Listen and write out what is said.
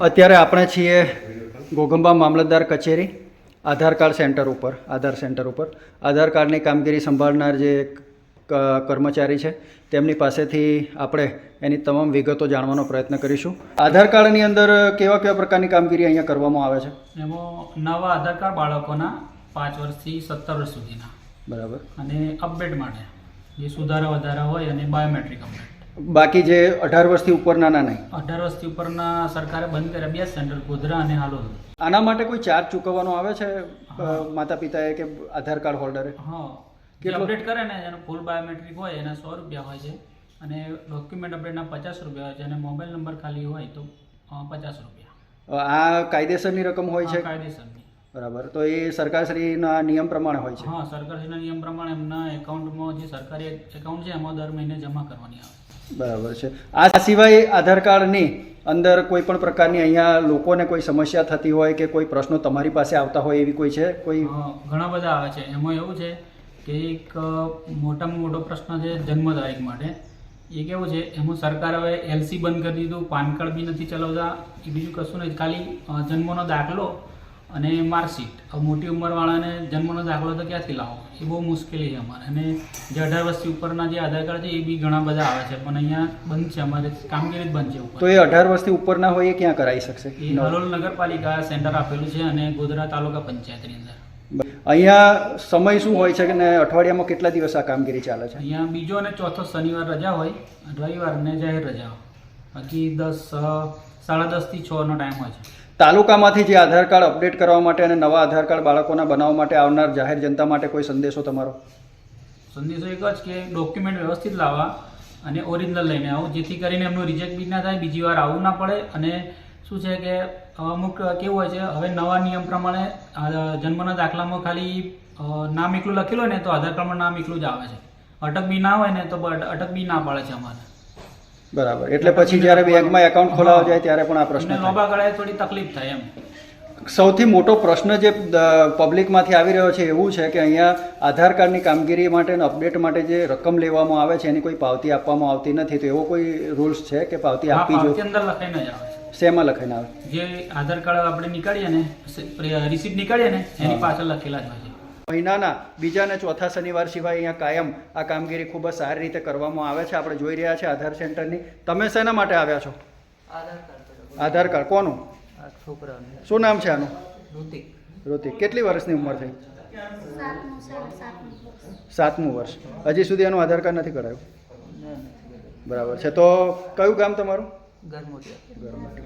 અત્યારે આપણે છીએ ગોગંબા મામલતદાર કચેરી આધાર કાર્ડ સેન્ટર ઉપર આધાર સેન્ટર ઉપર. આધાર કાર્ડની કામગીરી સંભાળનાર જે કર્મચારી છે તેમની પાસેથી આપણે એની તમામ વિગતો જાણવાનો પ્રયત્ન કરીશું. આધાર કાર્ડની અંદર કેવા કેવા પ્રકારની કામગીરી અહીંયા કરવામાં આવે છે? એમાં નવા આધાર કાર્ડ બાળકોના પાંચ વર્ષથી સત્તર વર્ષ સુધીના. બરાબર. અને અપડેટ માટે. જે સુધારા વધારા હોય અને બાયોમેટ્રિક અપડેટ બાકી જે અઢાર વર્ષથી ઉપરના ના નહીં. અઢાર વર્ષથી ઉપરના સરકારે બંધ કર્યા. બે સેન્ટર ગોધરા અને હાલોલ. આના માટે કોઈ ચાર્જ ચૂકવવાનો આવે છે? માતા પિતાએ કે આધાર કાર્ડ હોલ્ડરે? હા. કેટલો? અપડેટ કરે ને એનો ફૂલ બાયોમેટ્રિક હોય એના સો રૂપિયા હોય છે. અને ડોક્યુમેન્ટ અપડેટના પચાસ રૂપિયા હોય છે. અને મોબાઈલ નંબર ખાલી હોય તો પચાસ રૂપિયા. આ કાયદેસરની રકમ હોય છે? કાયદેસરની. બરાબર. તો એ સરકારશ્રીના નિયમ પ્રમાણે હોય છે? હા સરકારશ્રીના નિયમ પ્રમાણે એમના એકાઉન્ટમાં જે સરકારી એકાઉન્ટ છે એમાં દર મહિને જમા કરવાની આવે. બરાબર છે. આ સિવાય આધાર કાર્ડની અંદર કોઈ પણ પ્રકારની અહીંયા લોકોને કોઈ સમસ્યા થતી હોય કે કોઈ પ્રશ્નો તમારી પાસે આવતા હોય એવી કોઈ છે? કોઈ ઘણા બધા આવે છે. એમાં એવું છે કે એક મોટામાં મોટો પ્રશ્ન છે જન્મ તારીખ માટે. એ કેવું છે, એમાં સરકાર હવે એલસી બંધ કરી દીધું, પાન કાર્ડ બી નથી ચલાવતા, એ બીજું કશું નહીં. ખાલી જન્મનો દાખલો અને માર્કશીટ. હવે મોટી ઉંમરવાળાને જન્મનો દાખલો તો ક્યાંથી લાવો? એ બહુ મુશ્કેલી છે અમારે. અને જે અઢાર વર્ષથી ઉપરના જે આધાર કાર્ડ છે એ બી ઘણા બધા આવે છે પણ અહીંયા બંધ છે અમારે કામગીરી જ બંધ છે ઉપર. તો એ અઢાર વર્ષથી ઉપરના હોય એ ક્યાં કરાવી શકશે? એ હલોલ નગરપાલિકા સેન્ટર આપેલું છે અને ગોધરા તાલુકા પંચાયતની અંદર. અહીંયા સમય શું હોય છે કે ને અઠવાડિયામાં કેટલા દિવસ આ કામગીરી ચાલે છે? અહીંયા બીજો અને ચોથો શનિવાર રજા હોય રવિવાર અને જાહેર રજા હોય. બાકી દસ સાડા દસથી છનો ટાઈમ હોય છે. તાલુકામાંથી જે આધાર કાર્ડ અપડેટ કરવા માટે અને નવા આધાર કાર્ડ બાળકોના બનાવવા માટે આવનાર જાહેર જનતા માટે કોઈ સંદેશો તમારો? સંદેશો એક જ કે ડોક્યુમેન્ટ વ્યવસ્થિત લાવવા અને ઓરિજિનલ લઈને આવું, જેથી કરીને એમનું રિજેક્ટ બી ના થાય, બીજી વાર આવવું ના પડે અને શું છે કે અમુક કેવું હોય છે, હવે નવા નિયમ પ્રમાણે જન્મના દાખલામાં ખાલી નામ એકલું લખેલું હોય ને તો આધાર કાર્ડમાં નામ એકલું જ આવે છે. અટક બી ના હોય ને તો અટક બી ના પડે છે અમારે. બરાબર. એટલે પછી જ્યારે બેંકમાં એકાઉન્ટ ખોલાવવા જાય ત્યારે પણ આ પ્રશ્ન લાંબા ગાળાએ થોડી તકલીફ થાય એમ. સૌથી મોટો પ્રશ્ન જે પબ્લિકમાંથી આવી રહ્યો છે એવું છે કે અહીંયા આધાર કાર્ડની કામગીરી માટે અને અપડેટ માટે જે રકમ લેવામાં આવે છે એની કોઈ પાવતી આપવામાં આવતી નથી. તો એવો કોઈ રૂલ્સ છે કે પાવતી આપવી જોઈએ? અંદર લખાઈને જ આવે છે. શેમાં લખાઈને આવે? જે આધાર કાર્ડ આપણે નીકાળીએ ને રિસીપ્ટ નીકાળીએ ને એની પાછળ લખેલા જ હોય મહિનાના બીજા અને ચોથા શનિવાર સિવાય અહીંયા કાયમ આ કામગીરી ખૂબ જ સારી રીતે કરવામાં આવે છે. આપણે જોઈ રહ્યા છે આધાર સેન્ટરની. તમે શેના માટે આવ્યા છો? આધાર કાર્ડ કોનું? આ શું નામ છે આનું? ઋતિક. ઋતિક. કેટલી વર્ષની ઉંમર થઈ સાતમું વર્ષ. હજી સુધી એનું આધાર કાર્ડ નથી કરાયું. બરાબર છે. તો કયું ગામ તમારું? ગરમોટિયા. ગરમાટી